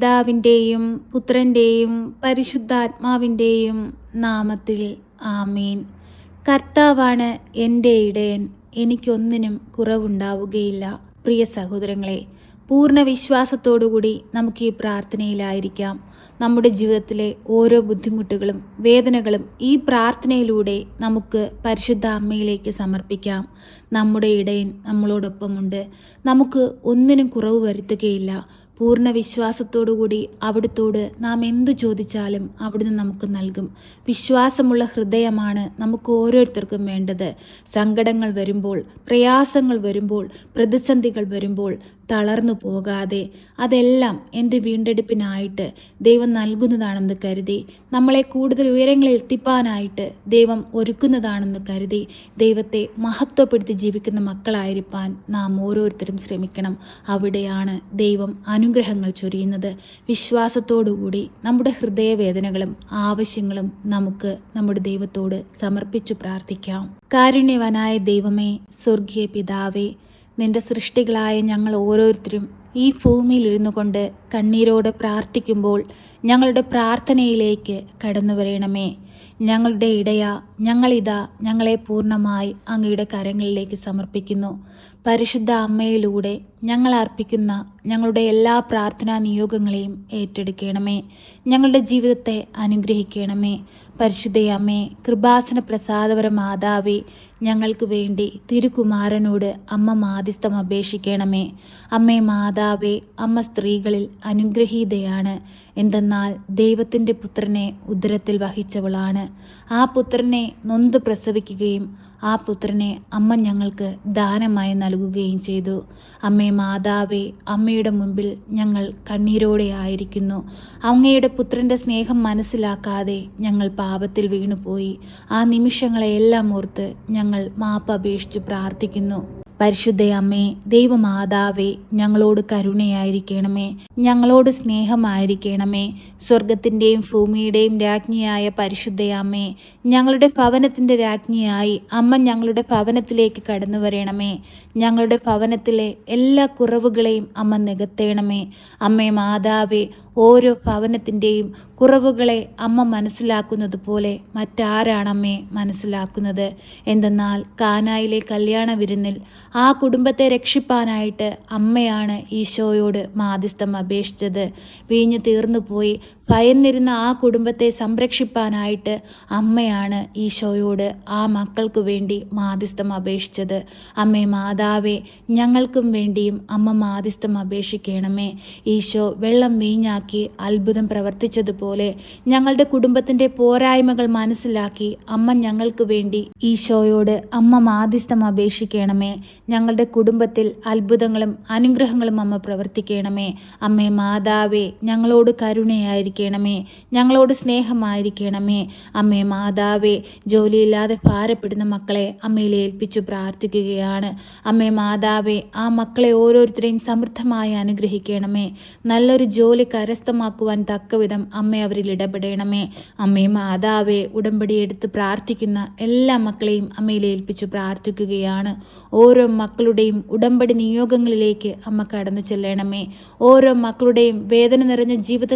പിതാവിന്റെയും പുത്രന്റെയും പരിശുദ്ധാത്മാവിന്റെയും നാമത്തിൽ ആമീൻ. കർത്താവാണ് എന്റെ ഇടയൻ എനിക്കൊന്നിനും കുറവുണ്ടാവുകയില്ല. പ്രിയ സഹോദരങ്ങളെ പൂർണ വിശ്വാസത്തോടുകൂടി നമുക്ക് ഈ പ്രാർത്ഥനയിലായിരിക്കാം. നമ്മുടെ ജീവിതത്തിലെ ഓരോ ബുദ്ധിമുട്ടുകളും വേദനകളും ഈ പ്രാർത്ഥനയിലൂടെ നമുക്ക് പരിശുദ്ധ അമ്മയിലേക്ക് സമർപ്പിക്കാം. നമ്മുടെ ഇടയൻ നമ്മളോടൊപ്പമുണ്ട്. നമുക്ക് ഒന്നിനും കുറവ് വരുത്തുകയില്ല. പൂർണ വിശ്വാസത്തോടുകൂടി അവിടുത്തോട് നാം എന്തു ചോദിച്ചാലും അവിടുന്ന് നമുക്ക് നൽകും. വിശ്വാസമുള്ള ഹൃദയമാണ് നമുക്ക് ഓരോരുത്തർക്കും വേണ്ടത്. സങ്കടങ്ങൾ വരുമ്പോൾ പ്രയാസങ്ങൾ വരുമ്പോൾ പ്രതിസന്ധികൾ വരുമ്പോൾ തളർന്നു പോകാതെ അതെല്ലാം എന്റെ വീണ്ടെടുപ്പിനായിട്ട് ദൈവം നൽകുന്നതാണെന്ന് കരുതി. നമ്മളെ കൂടുതൽ ഉയരങ്ങളിൽ എത്തിപ്പാനായിട്ട് ദൈവം ഒരുക്കുന്നതാണെന്ന് കരുതി ദൈവത്തെ മഹത്വപ്പെടുത്തി ജീവിക്കുന്ന മക്കളായിരിക്കാൻ നാം ഓരോരുത്തരും ശ്രമിക്കണം. അവിടെയാണ് ദൈവം അനുഗ്രഹങ്ങൾ ചൊരിയുന്നത്. വിശ്വാസത്തോടുകൂടി നമ്മുടെ ഹൃദയവേദനകളും ആവശ്യങ്ങളും നമുക്ക് നമ്മുടെ ദൈവത്തോട് സമർപ്പിച്ചു പ്രാർത്ഥിക്കാം. കാരുണ്യവനായ ദൈവമേ സ്വർഗീയ പിതാവേ നിന്റെ സൃഷ്ടികളായ ഞങ്ങൾ ഓരോരുത്തരും ഈ ഭൂമിയിൽ ഇരുന്നു കൊണ്ട് കണ്ണീരോടെ പ്രാർത്ഥിക്കുമ്പോൾ ഞങ്ങളുടെ പ്രാർത്ഥനയിലേക്ക് കടന്നു വരണമേ. ഞങ്ങളുടെ ഇടയ ഞങ്ങളിതാ ഞങ്ങളെ പൂർണമായി അങ്ങയുടെ കരങ്ങളിലേക്ക് സമർപ്പിക്കുന്നു. പരിശുദ്ധ അമ്മയിലൂടെ ഞങ്ങൾ അർപ്പിക്കുന്ന ഞങ്ങളുടെ എല്ലാ പ്രാർത്ഥനാ നിയോഗങ്ങളെയും ഏറ്റെടുക്കണമേ. ഞങ്ങളുടെ ജീവിതത്തെ അനുഗ്രഹിക്കണമേ. പരിശുദ്ധയമ്മേ കൃപാസന പ്രസാദപര മാതാവേ ഞങ്ങൾക്ക് വേണ്ടി തിരുകുമാരനോട് അമ്മ മാധ്യസ്ഥം അപേക്ഷിക്കണമേ. അമ്മേ മാതാവേ അമ്മ സ്ത്രീകളിൽ അനുഗ്രഹീതയാണ്. എന്തെന്നാൽ ദൈവത്തിന്റെ പുത്രനെ ഉദരത്തിൽ വഹിച്ചവളാണ്. ആ പുത്രനെ നൊന്ത് പ്രസവിക്കുകയും ആ പുത്രനെ അമ്മ ഞങ്ങൾക്ക് ദാനമായി നൽകുകയും ചെയ്തു. അമ്മേ മാതാവേ അമ്മയുടെ മുമ്പിൽ ഞങ്ങൾ കണ്ണീരോടെ ആയിരിക്കുന്നു. അങ്ങയുടെ പുത്രന്റെ സ്നേഹം മനസ്സിലാക്കാതെ ഞങ്ങൾ പാപത്തിൽ വീണുപോയി. ആ നിമിഷങ്ങളെയെല്ലാം ഓർത്ത് ഞങ്ങൾ മാപ്പ് അപേക്ഷിച്ച് പ്രാർത്ഥിക്കുന്നു. പരിശുദ്ധ അമ്മേ ദൈവമാതാവേ ഞങ്ങളോട് കരുണയായിരിക്കണമേ. ഞങ്ങളോട് സ്നേഹമായിരിക്കണമേ. സ്വർഗത്തിന്റെയും ഭൂമിയുടെയും രാജ്ഞിയായ പരിശുദ്ധ അമ്മേ ഞങ്ങളുടെ ഭവനത്തിന്റെ രാജ്ഞിയായി അമ്മ ഞങ്ങളുടെ ഭവനത്തിലേക്ക് കടന്നു വരണമേ. ഞങ്ങളുടെ ഭവനത്തിലെ എല്ലാ കുറവുകളെയും അമ്മ നികത്തേണമേ. അമ്മേ മാതാവേ ഓരോ ഭവനത്തിന്റെയും കുറവുകളെ അമ്മ മനസ്സിലാക്കുന്നത് പോലെ മറ്റാരാണമ്മേ മനസ്സിലാക്കുന്നത്. എന്തെന്നാൽ കാനായിലെ കല്യാണ വിരുന്നിൽ ആ കുടുംബത്തെ രക്ഷിപ്പാനായിട്ട് അമ്മയാണ് ഈശോയോട് മാധ്യസ്ഥം അപേക്ഷിച്ചത്. വീഞ്ഞു തീർന്നുപോയി ഭയന്നിരുന്ന ആ കുടുംബത്തെ സംരക്ഷിപ്പാനായിട്ട് അമ്മയാണ് ഈശോയോട് ആ മക്കൾക്കു വേണ്ടി മാധ്യസ്ഥം അപേക്ഷിച്ചത്. അമ്മേ മാതാവേ ഞങ്ങൾക്കും വേണ്ടിയും അമ്മ മാധ്യസ്ഥം അപേക്ഷിക്കണമേ. ഈശോ വെള്ളം വീഞ്ഞാക്കി അത്ഭുതം പ്രവർത്തിച്ചതുപോലെ ഞങ്ങളുടെ കുടുംബത്തിന്റെ പോരായ്മകൾ മനസ്സിലാക്കി അമ്മ ഞങ്ങൾക്ക് വേണ്ടി ഈശോയോട് അമ്മ മാധ്യസ്ഥം അപേക്ഷിക്കണമേ. ഞങ്ങളുടെ കുടുംബത്തിൽ അത്ഭുതങ്ങളും അനുഗ്രഹങ്ങളും അമ്മ പ്രവർത്തിക്കണമേ. അമ്മേ മാതാവേ ഞങ്ങളോട് കരുണയായിരിക്കണമേ ഞങ്ങളോട് സ്നേഹമായിരിക്കണമേ. അമ്മേ മാതാവേ ജോലിയില്ലാതെ ഭാരപ്പെടുന്ന മക്കളെ അമ്മയിൽ ഏൽപ്പിച്ചു പ്രാർത്ഥിക്കുകയാണ്. അമ്മേ മാതാവേ ആ മക്കളെ ഓരോരുത്തരെയും സമൃദ്ധമായി അനുഗ്രഹിക്കണമേ. നല്ലൊരു ജോലി കരസ്ഥമാക്കുവാൻ തക്കവിധം അമ്മ അവരിൽ ഇടപെടണമേ. അമ്മേ മാതാവേ ഉടമ്പടി എടുത്ത് പ്രാർത്ഥിക്കുന്ന എല്ലാ മക്കളെയും അമ്മയിൽ ഏൽപ്പിച്ചു പ്രാർത്ഥിക്കുകയാണ്. ഓരോ മക്കളുടെയും ഉടമ്പടി നിയോഗങ്ങളിലേക്ക് അമ്മ കടന്നു ചെല്ലണമേ. ഓരോ മക്കളുടെയും വേദന നിറഞ്ഞ ജീവിത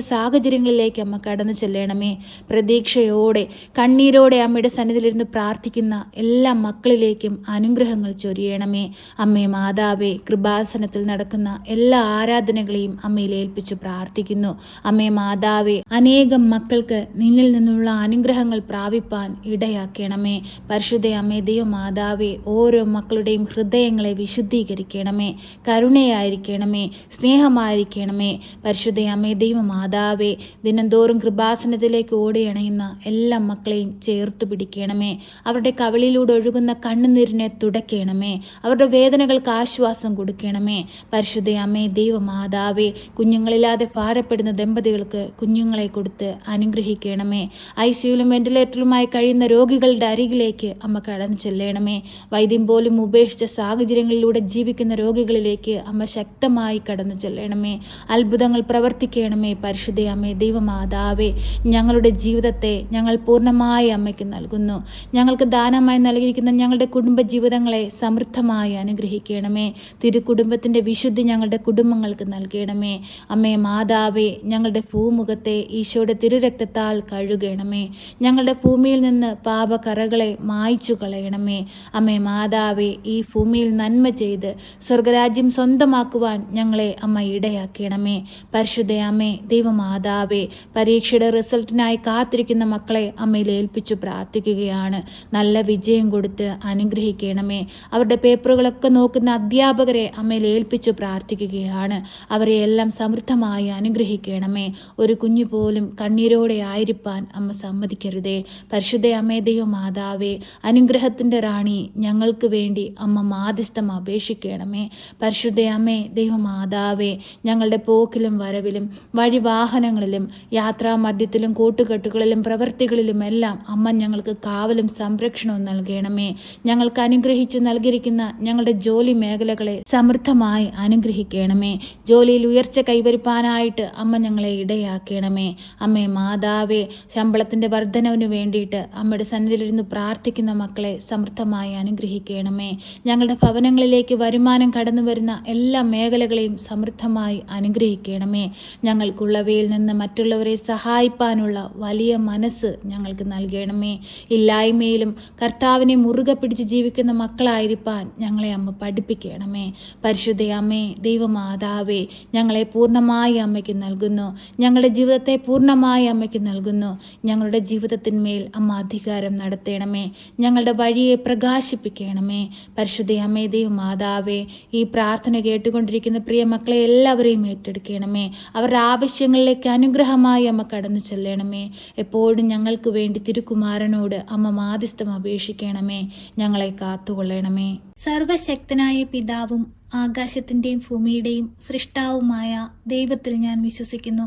സാഹചര്യങ്ങളിലേക്ക് അമ്മ കടന്നു ചെല്ലണമേ. പ്രതീക്ഷയോടെ കണ്ണീരോടെ അമ്മയുടെ സന്നിധിയിലിരുന്ന് പ്രാർത്ഥിക്കുന്ന എല്ലാ മക്കളിലേക്കും അനുഗ്രഹങ്ങൾ ചൊരിയണമേ. അമ്മേ മാതാവേ കൃപാസനത്തിൽ നടക്കുന്ന എല്ലാ ആരാധനകളെയും അമ്മയിൽ ഏൽപ്പിച്ച് പ്രാർത്ഥിക്കുന്നു. അമ്മേ മാതാവേ അനേകം മക്കൾക്ക് നിന്നിൽ നിന്നുള്ള അനുഗ്രഹങ്ങൾ പ്രാപിപ്പാൻ ഇടയാക്കണമേ. പരിശുദ്ധ അമ്മേ ദൈവ മാതാവേ ഓരോ മക്കളുടെയും ഹൃദയങ്ങളെ വിശുദ്ധീകരിക്കണമേ. കരുണയായിരിക്കണമേ സ്നേഹമായിരിക്കണമേ. പരിശുദ്ധ അമ്മേ ദൈവ മാതാവേ ദിനംതോറും കൃപാസനത്തിലേക്ക് ഓടിയണയുന്ന എല്ലാ മക്കളെയും ചേർത്തു പിടിക്കണമേ. അവരുടെ കവളിലൂടെ ഒഴുകുന്ന കണ്ണുനീരിനെ തുടയ്ക്കണമേ അവരുടെ വേദനകൾക്ക് ആശ്വാസം കൊടുക്കണമേ. പരിശുദ്ധ അമ്മേ ദൈവമാതാവേ കുഞ്ഞുങ്ങളില്ലാതെ ഭാരപ്പെടുന്ന ദമ്പതികൾക്ക് കുഞ്ഞുങ്ങളെ കൊടുത്ത് അനുഗ്രഹിക്കണമേ. ഐ സിയുലും വെന്റിലേറ്ററിലുമായി കഴിയുന്ന രോഗികളുടെ അരികിലേക്ക് അമ്മ കടന്നു ചെല്ലണമേ. വൈദ്യം പോലും ഉപേക്ഷിച്ച സാഹചര്യങ്ങളിലൂടെ ജീവിക്കുന്ന രോഗികളിലേക്ക് അമ്മ ശക്തമായി കടന്നു ചെല്ലണമേ. അത്ഭുതങ്ങൾ പ്രവർത്തിക്കണമേ. പരിശുദ്ധ അമ്മേ ദൈവ ദൈവമാതാവേ ഞങ്ങളുടെ ജീവിതത്തെ ഞങ്ങൾ പൂർണമായി അമ്മയ്ക്ക് നൽകുന്നു. ഞങ്ങൾക്ക് ദാനമായി നൽകിയിരിക്കുന്ന ഞങ്ങളുടെ കുടുംബ ജീവിതങ്ങളെ സമൃദ്ധമായി അനുഗ്രഹിക്കണമേ. തിരുകുടുംബത്തിന്റെ വിശുദ്ധി ഞങ്ങളുടെ കുടുംബങ്ങൾക്ക് നൽകണമേ. അമ്മേ മാതാവേ ഞങ്ങളുടെ ഭൂമുഖത്തെ ഈശോയുടെ തിരുരക്തത്താൽ കഴുകണമേ. ഞങ്ങളുടെ ഭൂമിയിൽ നിന്ന് പാപകറകളെ മായ്ച്ചു കളയണമേ. അമ്മേ മാതാവേ ഈ ഭൂമിയിൽ നന്മ ചെയ്ത് സ്വർഗരാജ്യം സ്വന്തമാക്കുവാൻ ഞങ്ങളെ അമ്മ ഇടയാക്കണമേ. പരിശുദ്ധ ദൈവമാതാവേ പരീക്ഷയുടെ റിസൾട്ടിനായി കാത്തിരിക്കുന്ന മക്കളെ അമ്മയിൽ ഏൽപ്പിച്ചു പ്രാർത്ഥിക്കുകയാണ്. നല്ല വിജയം കൊടുത്ത് അനുഗ്രഹിക്കണമേ. അവരുടെ പേപ്പറുകളൊക്കെ നോക്കുന്ന അധ്യാപകരെ അമ്മയിൽ ഏൽപ്പിച്ചു പ്രാർത്ഥിക്കുകയാണ്. അവരെ എല്ലാം സമൃദ്ധമായി അനുഗ്രഹിക്കണമേ. ഒരു കുഞ്ഞു പോലും കണ്ണീരോടെ ആയിരിക്കാൻ അമ്മ സമ്മതിക്കരുതേ. പരിശുദ്ധ അമ്മേദയോ മാതാവേ അനുഗ്രഹത്തിന്റെ റാണി ഞങ്ങൾക്ക് വേണ്ടി അമ്മ മാധ്യസ്ഥം അപേക്ഷിക്കണമേ. പരിശുദ്ധ അമ്മേ ദൈവമാതാവേ ഞങ്ങളുടെ പോക്കിലും വരവിലും വഴിവാഹനങ്ങളിലും യാത്രാമധ്യത്തിലും കൂട്ടുകെട്ടുകളിലും പ്രവൃത്തികളിലുമെല്ലാം അമ്മ ഞങ്ങൾക്ക് കാവലും സംരക്ഷണവും നൽകണമേ. ഞങ്ങൾക്ക് അനുഗ്രഹിച്ചു നൽകിയിരിക്കുന്ന ഞങ്ങളുടെ ജോലി മേഖലകളെ സമൃദ്ധമായി അനുഗ്രഹിക്കണമേ. ജോലിയിൽ ഉയർച്ച കൈവരിപ്പാനായിട്ട് അമ്മ ഞങ്ങളെ ഇടയാക്കണമേ. അമ്മേ മാതാവേ ശമ്പളത്തിന്റെ വർധനവിന് വേണ്ടിയിട്ട് അമ്മയുടെ സന്നിധിയിലിരുന്ന് പ്രാർത്ഥിക്കുന്ന മക്കളെ സമൃദ്ധമായി അനുഗ്രഹിക്കണമേ. ഞങ്ങളുടെ ഭവനങ്ങളിലേക്ക് വരുമാനം കടന്നു വരുന്ന എല്ലാ മേഖലകളെയും സമൃദ്ധമായി അനുഗ്രഹിക്കണമേ. ഞങ്ങൾക്കുള്ളവയിൽ നിന്ന് മറ്റുള്ളവരെ സഹായിപ്പാനുള്ള വലിയ മനസ്സ് ഞങ്ങൾക്ക് നൽകണമേ. ഇല്ലായ്മയിലും കർത്താവിനെ മുറുകെ പിടിച്ച് ജീവിക്കുന്ന മക്കളായിരിക്കാൻ ഞങ്ങളെ അമ്മ പഠിപ്പിക്കണമേ. പരിശുദ്ധയമ്മേ ദൈവമാതാവേ ഞങ്ങളെ പൂർണമായി അമ്മയ്ക്ക് നൽകുന്നു. ഞങ്ങളുടെ ജീവിതത്തെ പൂർണമായി അമ്മയ്ക്ക് നൽകുന്നു. ഞങ്ങളുടെ ജീവിതത്തിന്മേൽ അമ്മ അധികാരം നടത്തണമേ. ഞങ്ങളുടെ വഴിയെ പ്രകാശിപ്പിക്കണമേ. പരിശുദ്ധയമ്മേ ദൈവമാതാവേ ഈ പ്രാർത്ഥന കേട്ടുകൊണ്ടിരിക്കുന്ന പ്രിയ മക്കളെ എല്ലാവരെയും ഏറ്റെടുക്കണമേ. അവരുടെ ആവശ്യങ്ങളിലേക്ക് അനുഗ്രഹമായി അമ്മ കടന്നു ചെല്ലണമേ. എപ്പോഴും ഞങ്ങൾക്ക് വേണ്ടി തിരുകുമാരനോട് അമ്മ മാധ്യസ്ഥം അപേക്ഷിക്കണമേ. ഞങ്ങളെ കാത്തുകൊള്ളണമേ. സർവശക്തനായ പിതാവും ആകാശത്തിന്റെയും ഭൂമിയുടെയും സൃഷ്ടാവുമായ ദൈവത്തിൽ ഞാൻ വിശ്വസിക്കുന്നു.